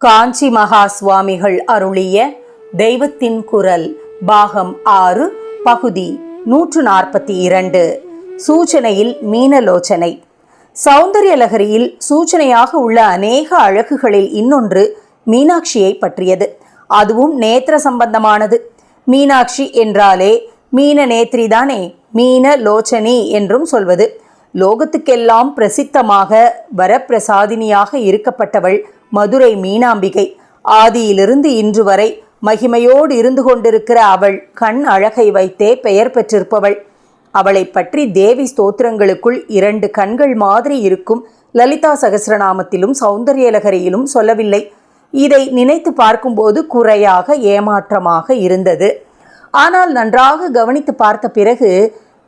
காஞ்சி மகா சுவாமிகள் அருளிய தெய்வத்தின் குரல் பாகம் ஆறு பகுதி நூற்று நாற்பத்தி இரண்டு. சூச்சனையில் மீனலோச்சனை. சௌந்தர்யலகரியில் சூச்சனையாக உள்ள அநேக அழகுகளில் இன்னொன்று மீனாட்சியை பற்றியது. அதுவும் நேத்திர சம்பந்தமானது. மீனாட்சி என்றாலே மீன நேத்ரிதானே மீன லோச்சனி என்றும் சொல்வது. லோகத்துக்கெல்லாம் பிரசித்தமாக வரப்பிரசாதினியாக இருக்கப்பட்டவள் மதுரை மீனாம்பிகை. ஆதியிலிருந்து இன்று வரை மகிமையோடு இருந்து கொண்டிருக்கிற அவள் கண் அழகை வைத்தே பெயர் பெற்றிருப்பவள். அவளை பற்றி தேவி ஸ்தோத்திரங்களுக்குள் இரண்டு கண்கள் மாதிரி இருக்கும் லலிதா சகசிரநாமத்திலும் சௌந்தர்யலகரியிலும் சொல்லவில்லை. இதை நினைத்து பார்க்கும்போது குறையாக ஏமாற்றமாக இருந்தது. ஆனால் நன்றாக கவனித்து பார்த்த பிறகு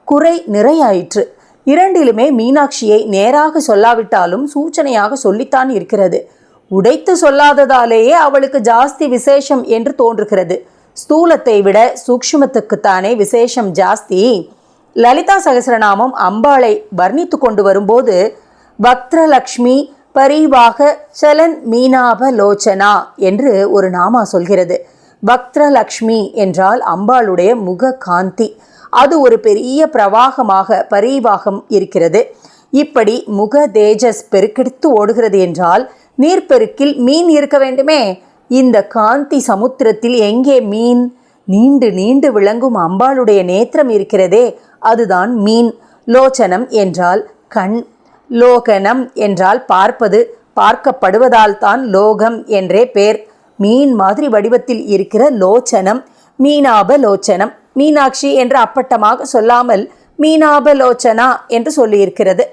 குறை நிறையாயிற்று. இரண்டிலுமே மீனாட்சியை நேராக சொல்லாவிட்டாலும் சூச்சனையாக சொல்லித்தான் இருக்கிறது. உடைத்து சொல்லாததாலேயே அவளுக்கு ஜாஸ்தி விசேஷம் என்று தோன்றுகிறது. ஸ்தூலத்தை விட சூக்ஷ்மத்துக்குத்தானே விசேஷம் ஜாஸ்தி. லலிதா சகசரநாமம் அம்பாளை வர்ணித்து கொண்டு வரும்போது பக்திரலக்ஷ்மி பரிவாக சலன் மீனாப லோச்சனா என்று ஒரு நாமா சொல்கிறது. பக்திரலக்ஷ்மி என்றால் அம்பாளுடைய முக காந்தி. அது ஒரு பெரிய பிரவாகமாக பரிவாகம் இருக்கிறது. இப்படி முக தேஜஸ் பெருக்கெடுத்து ஓடுகிறது என்றால் நீர்ப்பெருக்கில் மீன் இருக்க வேண்டுமே? இந்த காந்தி சமுத்திரத்தில் எங்கே மீன்? நீண்டு நீண்டு விளங்கும் அம்பாளுடைய நேத்திரம் இருக்கிறதே அதுதான் மீன். லோச்சனம் என்றால் கண். லோகனம் என்றால் பார்ப்பது பார்க்கப்படுவதால் தான் லோகம் என்றே பேர். மீன் மாதிரி வடிவத்தில் இருக்கிற லோச்சனம் மீனாப லோச்சனம் மீனாட்சி என்று அப்பட்டமாக சொல்லாமல் மீனாபலோச்சனா என்று சொல்லியிருக்கிறது.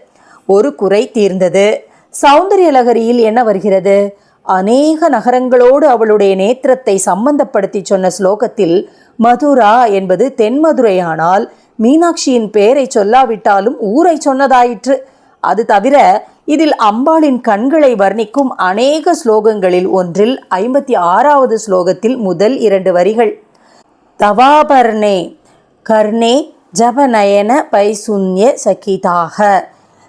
ஒரு குறை தீர்ந்தது. சௌந்தரியலகரியில் என்ன வருகிறது? அநேக நகரங்களோடு அவளுடைய நேத்திரத்தை சம்பந்தப்படுத்தி சொன்ன ஸ்லோகத்தில் மதுரா என்பது தென்மதுரையானால் மீனாட்சியின் பெயரை சொல்லாவிட்டாலும் ஊரை சொன்னதாயிற்று. அது தவிர இதில் அம்பாளின் கண்களை வர்ணிக்கும் அநேக ஸ்லோகங்களில் ஒன்றில் ஐம்பத்தி ஆறாவது ஸ்லோகத்தில் முதல் இரண்டு வரிகள் தவாபர்ணே கர்ணே ஜபநயன பைசுன்ய சகிதாக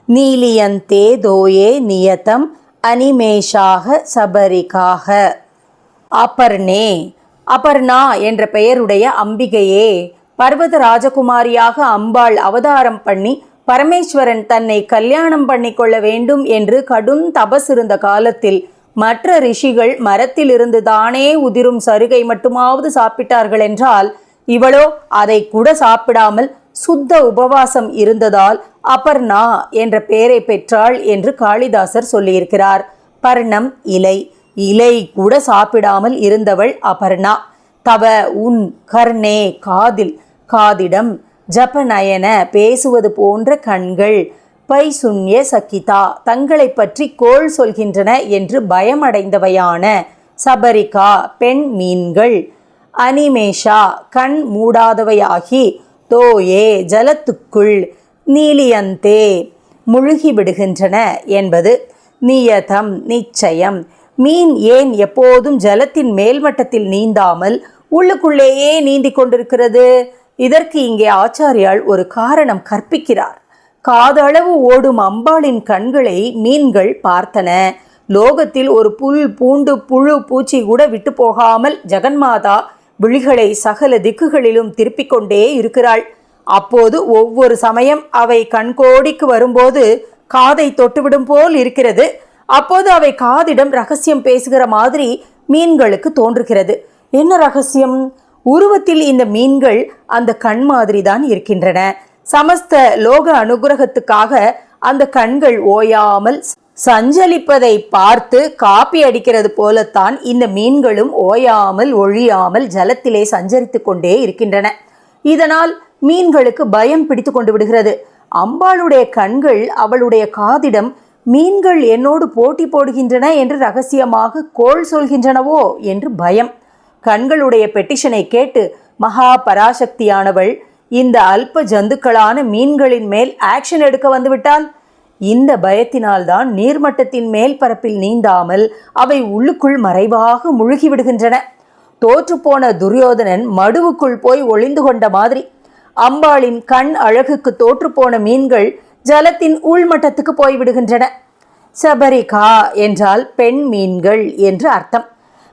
நீலியந்தே தோயே நியதம் அனிமேஷாக சபரிகாக. அபர்ணே அபர்ணா என்ற பெயருடைய அம்பிகையே பர்வத ராஜகுமாரியாக அம்பாள் அவதாரம் பண்ணி பரமேஸ்வரன் தன்னை கல்யாணம் பண்ணிக்கொள்ள வேண்டும் என்று கடும் தபஸ் இருந்த காலத்தில் மற்ற ரிஷிகள் மரத்திலிருந்து தானே உதிரும் சருகை மட்டுமாவது சாப்பிட்டார்கள் என்றால் இவளோ அதை கூட சாப்பிடாமல் சுத்த உபவாசம் இருந்ததால் அபர்ணா என்ற பெயரை பெற்றாள் என்று காளிதாசர் சொல்லியிருக்கிறார். பர்ணம் இலை. இலை கூட சாப்பிடாமல் இருந்தவள் அபர்ணா. தவ உன் கர்ணே காதில். காதிடம் ஜபநயன பேசுவது போன்ற கண்கள். பைசுன்ய சகிதா. தங்களை பற்றி கோள் சொல்கின்றன என்று பயமடைந்தவையான சபரிகா பெண் மீன்கள். அனிமேஷா கண் மூடாதவையாகி தோயே ஜலத்துக்குள் நீலியந்தே முழுகிவிடுகின்றன என்பது நியதம் நிச்சயம். மீன் ஏன் எப்போதும் ஜலத்தின் மேல்மட்டத்தில் நீந்தாமல் உள்ளுக்குள்ளேயே நீந்தி கொண்டிருக்கிறது? இதற்கு இங்கே ஆச்சாரியால் ஒரு காரணம் கற்பிக்கிறார். காதளவு ஓடும் அம்பாளின் கண்களை மீன்கள் பார்த்தன. லோகத்தில் ஒரு புல் பூண்டு புழு பூச்சி கூட விட்டு போகாமல் ஜெகன்மாதா விழிகளை சகல திக்குகளிலும் திருப்பிக் கொண்டே இருக்கிறாள். அப்போது ஒவ்வொரு சமயம் அவை கண்கோடிக்கு வரும்போது காதை தொட்டுவிடும் போல் இருக்கிறது. அப்போது அவை காதிடம் ரகசியம் பேசுகிற மாதிரி மீன்களுக்கு தோன்றுகிறது. என்ன ரகசியம்? உருவத்தில் இந்த மீன்கள் அந்த கண் மாதிரி தான் இருக்கின்றன. சமஸ்த லோக அனுகிரகத்துக்காக அந்த கண்கள் ஓயாமல் சஞ்சலிப்பதை பார்த்து காப்பி அடிக்கிறது போலத்தான் இந்த மீன்களும் ஓயாமல் ஒழியாமல் ஜலத்திலே சஞ்சரித்து கொண்டே இருக்கின்றன. இதனால் மீன்களுக்கு பயம் பிடித்து கொண்டு விடுகிறது. அம்பாளுடைய கண்கள் அவளுடைய காதிடம் மீன்கள் என்னோடு போட்டி போடுகின்றன என்று ரகசியமாக கோள் சொல்கின்றனவோ? என்று பயம். கண்களுடைய பெட்டிஷனை கேட்டு மகா பராசக்தியானவள் இந்த அல்ப ஜந்துக்களான மீன்களின் மேல் ஆக்ஷன் எடுக்க வந்துவிட்டால் இந்த பயத்தினால்தான் நீர்மட்டத்தின் மேல் பரப்பில் நீந்தாமல் அவை உள்ளுக்குள் மறைவாக முழுகிவிடுகின்றன. தோற்றுப்போன துரியோதனன் மடுவுக்குள் போய் ஒளிந்து கொண்ட மாதிரி. அம்பாளின் கண் அழகுக்கு தோற்றுப்போன மீன்கள் ஜலத்தின் உள்மட்டத்துக்கு போய்விடுகின்றன. சபரிகா என்றால் பெண் மீன்கள் என்று அர்த்தம்.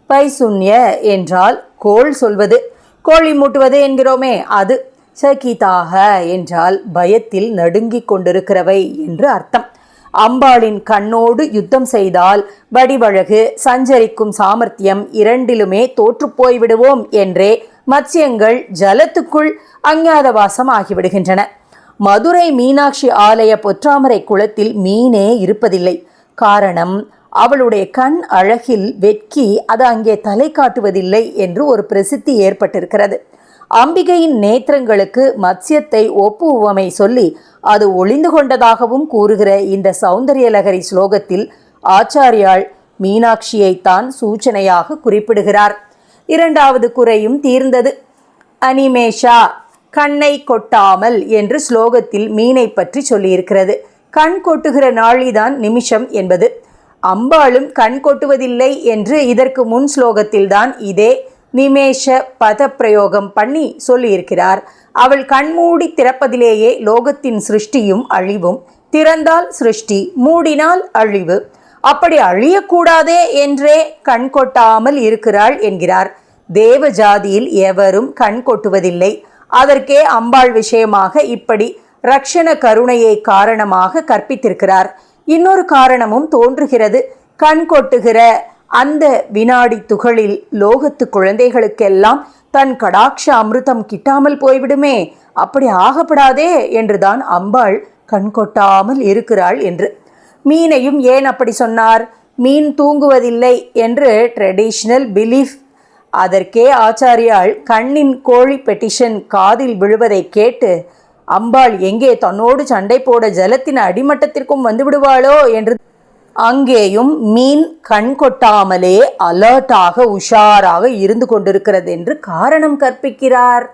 பைசுன்ய என்றால் கோள் சொல்வது. கோழி மூட்டுவது என்கிறோமே அது. சகிதாக என்றால் பயத்தில் நடுங்கிக் கொண்டிருக்கிறவை என்று அர்த்தம். அம்பாளின் கண்ணோடு யுத்தம் செய்தால் வடிவழகு சஞ்சரிக்கும் சாமர்த்தியம் இரண்டிலுமே தோற்றுப்போய்விடுவோம் என்றே மத்சியங்கள் ஜலத்துக்குள் அஞ்ஞாதவாசம் ஆகிவிடுகின்றன. மதுரை மீனாட்சி ஆலய பொற்றாமரை குளத்தில் மீனே இருப்பதில்லை. காரணம் அவளுடைய கண் அழகில் வெட்கி அது அங்கே தலை காட்டுவதில்லை என்று ஒரு பிரசித்தி ஏற்பட்டிருக்கிறது. அம்பிகையின் நேத்திரங்களுக்கு மத்சியத்தை ஒப்பு உவமை சொல்லி அது ஒளிந்து கொண்டதாகவும் கூறுகிற இந்த சௌந்தரியலகரி ஸ்லோகத்தில் ஆச்சாரியாள் மீனாட்சியைத்தான் சூச்சனையாக குறிப்பிடுகிறார். இரண்டாவது குறையும் தீர்ந்தது. அனிமேஷா கண்ணை கொட்டாமல் என்று ஸ்லோகத்தில் மீனை பற்றி சொல்லியிருக்கிறது. கண் கொட்டுகிற நாளிதான் நிமிஷம் என்பது. அம்பாளும் கண் கொட்டுவதில்லை என்று இதற்கு முன் ஸ்லோகத்தில்தான் இதே நிமேஷ பதப்பிரயோகம் பண்ணி சொல்லியிருக்கிறார். அவள் கண்மூடி திறப்பதிலேயே லோகத்தின் சிருஷ்டியும் அழிவும் திறந்தால் சிருஷ்டி மூடினால் அழிவு. அப்படி அழியக்கூடாதே என்றே கண் கொட்டாமல் இருக்கிறாள் என்கிறார். தேவ ஜாதியில் எவரும் கண் கொட்டுவதில்லை. அதற்கே அம்பாள் விஷயமாக இப்படி ரக்ஷண கருணையை காரணமாக கற்பித்திருக்கிறார். இன்னொரு காரணமும் தோன்றுகிறது. கண் கொட்டுகிற அந்த வினாடி துகளில் லோகத்து குழந்தைகளுக்கெல்லாம் தன் கடாட்ச அமிர்தம் கிட்டாமல் போய்விடுமே. அப்படி ஆகப்படாதே என்றுதான் அம்பாள் கண் கொட்டாமல் இருக்கிறாள் என்று. மீனையும் ஏன் அப்படி சொன்னார்? மீன் தூங்குவதில்லை என்று ட்ரெடிஷ்னல் பிலீஃப் அதற்கே ஆச்சாரியாள் கண்ணின் கோழி பெட்டிஷன் காதில் விழுவதை கேட்டு அம்பாள் எங்கே தன்னோடு சண்டை போட ஜலத்தின் அடிமட்டத்திற்கும் வந்து விடுவாளோ? என்று அங்கேயும் மீன் கண் கொட்டாமலே அலர்ட்டாக உஷாராக இருந்து கொண்டிருக்கிறது என்று காரணம் கற்பிக்கிறார்.